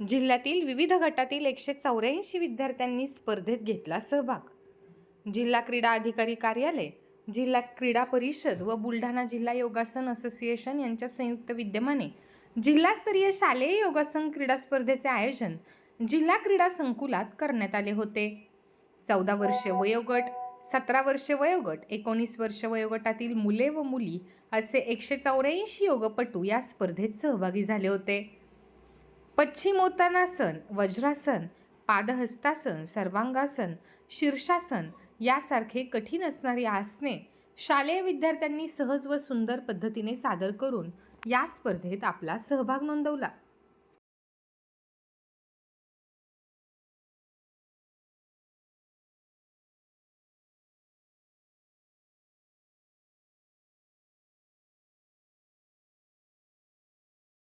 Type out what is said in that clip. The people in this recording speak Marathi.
जिल्ह्यातील विविध गटातील एकशे चौऱ्याऐंशी विद्यार्थ्यांनी स्पर्धेत घेतला सहभाग. जिल्हा क्रीडा अधिकारी कार्यालय जिल्हा क्रीडा परिषद व बुलढाणा जिल्हा योगासन असोसिएशन यांच्या संयुक्त विद्यमाने जिल्हास्तरीय शालेय योगासन क्रीडा स्पर्धेचे आयोजन जिल्हा क्रीडा संकुलात करण्यात आले होते. चौदा वर्षे वयोगट सतरा वर्षे वयोगट एकोणीस वर्ष वयोगटातील मुले व मुली असे एकशे चौऱ्याऐंशी योगपटू या स्पर्धेत सहभागी झाले होते. पश्चिमोत्तानासन वज्रासन पादहस्तासन सर्वांगासन शीर्षासन यासारखे कठीण असणारी आसने शालेय विद्यार्थ्यांनी सहज व सुंदर पद्धतीने सादर करून या स्पर्धेत आपला सहभाग नोंदवला.